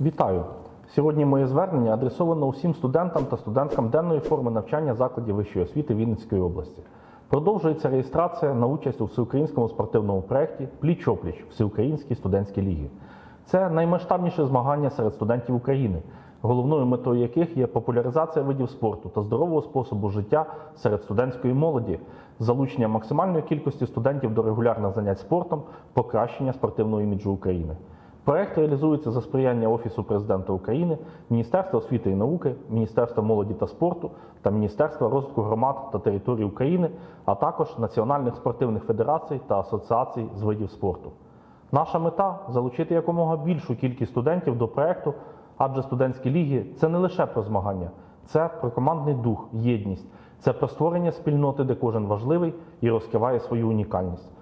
Вітаю! Сьогодні моє звернення адресовано усім студентам та студенткам денної форми навчання закладів вищої освіти Вінницької області. Продовжується реєстрація на участь у всеукраїнському спортивному проєкті Пліч-опліч Всеукраїнській студентській ліги. Це наймасштабніше змагання серед студентів України, головною метою яких є популяризація видів спорту та здорового способу життя серед студентської молоді, залучення максимальної кількості студентів до регулярних занять спортом, покращення спортивного іміджу України. Проект реалізується за сприяння Офісу президента України, Міністерства освіти і науки, Міністерства молоді та спорту та Міністерства розвитку громад та територій України, а також національних спортивних федерацій та асоціацій з видів спорту. Наша мета залучити якомога більшу кількість студентів до проекту, адже студентські ліги це не лише про змагання, це про командний дух, єдність, це про створення спільноти, де кожен важливий і розкриває свою унікальність.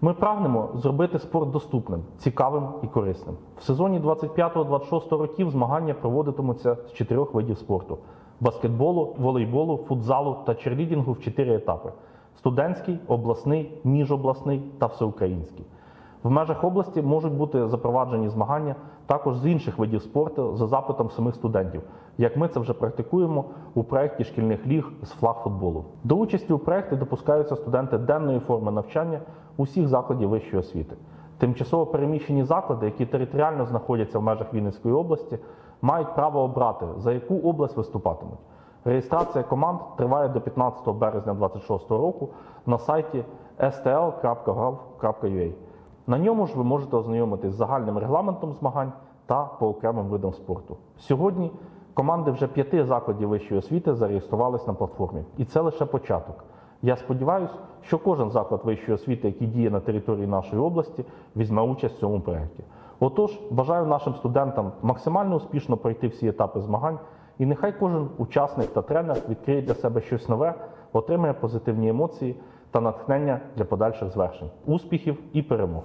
Ми прагнемо зробити спорт доступним, цікавим і корисним. В сезоні 25-26 років змагання проводитимуться з чотирьох видів спорту: баскетболу, волейболу, футзалу та черлідінгу в чотири етапи: студентський, обласний, міжобласний та всеукраїнський. В межах області можуть бути запроваджені змагання також з інших видів спорту за запитом самих студентів, як ми це вже практикуємо у проєкті шкільних ліг з флагфутболу. До участі у проєкті допускаються студенти денної форми навчання усіх закладів вищої освіти. Тимчасово переміщені заклади, які територіально знаходяться в межах Вінницької області, мають право обрати, за яку область виступатимуть. Реєстрація команд триває до 15 березня 2026 року на сайті stl.gov.ua. На ньому ж ви можете ознайомитись з загальним регламентом змагань та по окремим видам спорту. Сьогодні команди вже п'яти закладів вищої освіти зареєструвались на платформі, і це лише початок. Я сподіваюся, що кожен заклад вищої освіти, який діє на території нашої області, візьме участь в цьому проєкті. Отож, бажаю нашим студентам максимально успішно пройти всі етапи змагань, і нехай кожен учасник та тренер відкриє для себе щось нове, отримає позитивні емоції та натхнення для подальших звершень. Успіхів і перемог!